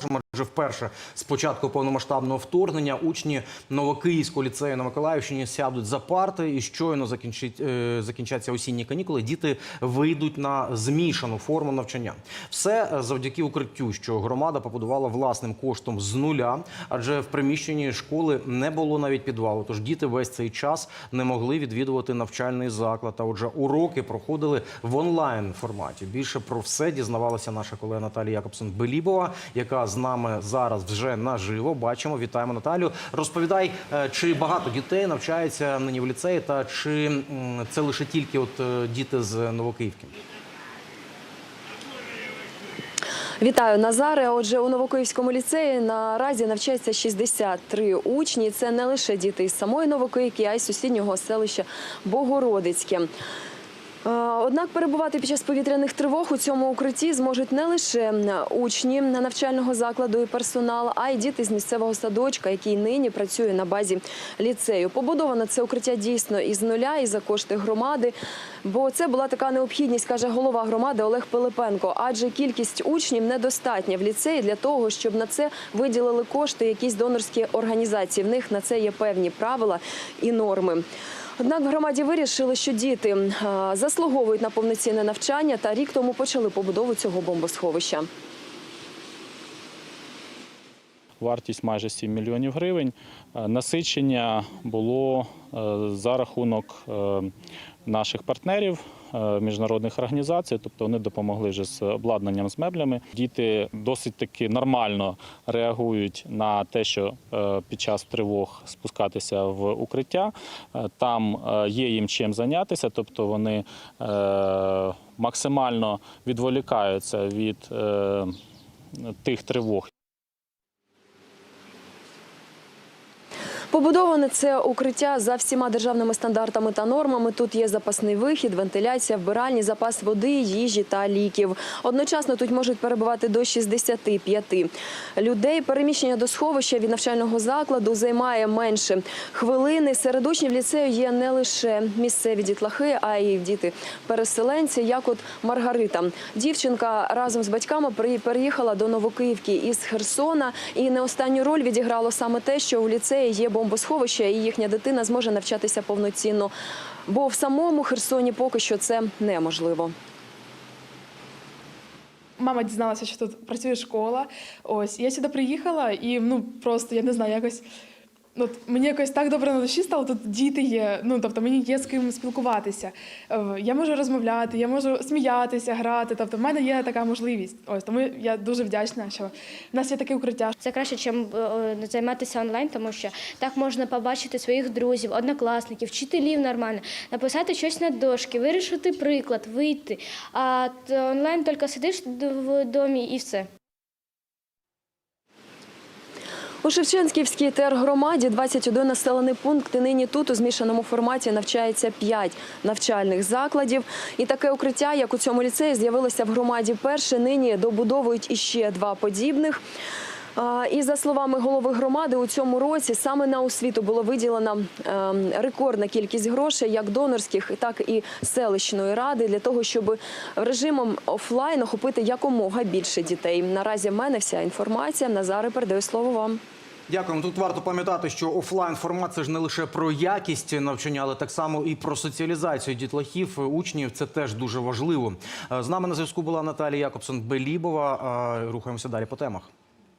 somos Адже вперше з початку повномасштабного вторгнення учні Новокиївського ліцею на Миколаївщині сядуть за парти і щойно закінчить, е, закінчаться осінні канікули. Діти вийдуть на змішану форму навчання. Все е, завдяки укриттю, що громада побудувала власним коштом з нуля, адже в приміщенні школи не було навіть підвалу. Тож діти весь цей час не могли відвідувати навчальний заклад. А отже, уроки проходили в онлайн форматі. Більше про все дізнавалася наша колега Наталія Якобсон Белібова, яка з нами зараз вже наживо. Бачимо, вітаємо Наталю. Розповідай, е, чи багато дітей навчається нині в ліцеї, та чи це лише тільки от е, діти з Новокиївки? Вітаю, Назаре. Отже, у Новокиївському ліцеї наразі навчається 63 учні. Це не лише діти із самої Новокиївки, а й сусіднього селища Богородицьке. Е, Однак перебувати під час повітряних тривог у цьому укритті зможуть не лише учні навчального закладу і персонал, а й діти з місцевого садочка, який нині працює на базі ліцею. Побудовано це укриття дійсно із нуля і за кошти громади. Бо це була така необхідність, каже голова громади Олег Пилипенко. Адже кількість учнів недостатня в ліцеї для того, щоб на це виділили кошти якісь донорські організації. В них на це є певні правила і норми. Однак в громаді вирішили, що діти е, заслуговують на повноцінне навчання та рік тому почали побудову цього бомбосховища. Вартість майже 7 мільйонів гривень. Е, Насичення було е, за рахунок е, наших партнерів. Міжнародних організацій, тобто вони допомогли вже з обладнанням з меблями. Діти досить таки нормально реагують на те, що під час тривог спускатися в укриття. Там є їм чим зайнятися, тобто вони максимально відволікаються від тих тривог, Побудоване це укриття за всіма державними стандартами та нормами. Тут є запасний вихід, вентиляція, вбиральні, запас води, їжі та ліків. Одночасно тут можуть перебувати до 65 людей. Переміщення до сховища від навчального закладу займає менше хвилини. Серед учнів ліцею є не лише місцеві дітлахи, а й діти-переселенці, як от Маргарита. Дівчинка разом з батьками переїхала до Новокиївки із Херсона. І не останню роль відіграло саме те, що у ліцеї є бомбосховище, і їхня дитина зможе навчатися повноцінно. Бо в самому Херсоні поки що це неможливо. Мама дізналася, що тут працює школа. Ось я сюди приїхала, і ну просто я не знаю, якось. Ну, от мені якось так добре на душі стало. Тут діти є. Ну тобто мені є з ким спілкуватися. Е, Я можу розмовляти, я можу сміятися, грати. Тобто, в мене є така можливість. Ось тому я дуже вдячна, що в нас є таке укриття. Це краще, ніж займатися онлайн, тому що так можна побачити своїх друзів, однокласників, вчителів нормально, написати щось на дошки, вирішити приклад, вийти. А онлайн тільки сидиш в домі і все. У Шевченківській тергромаді 21 населений пункт. Нині тут у змішаному форматі навчається 5 навчальних закладів. І таке укриття, як у цьому ліцеї, з'явилося в громаді перше. Нині добудовують іще два подібних. І за словами голови громади, у цьому році саме на освіту було виділена ем, рекордна кількість грошей, як донорських, так і селищної ради, для того, щоб режимом офлайн охопити якомога більше дітей. Наразі в мене вся інформація. Назари передаю слово вам. Дякуємо. Тут варто пам'ятати, що офлайн формат це ж не лише про якість навчання, але так само і про соціалізацію дітлахів, учнів. Це теж дуже важливо. Е, З нами на зв'язку була Наталія Якобсон Белібова. Е, Рухаємося далі по темах.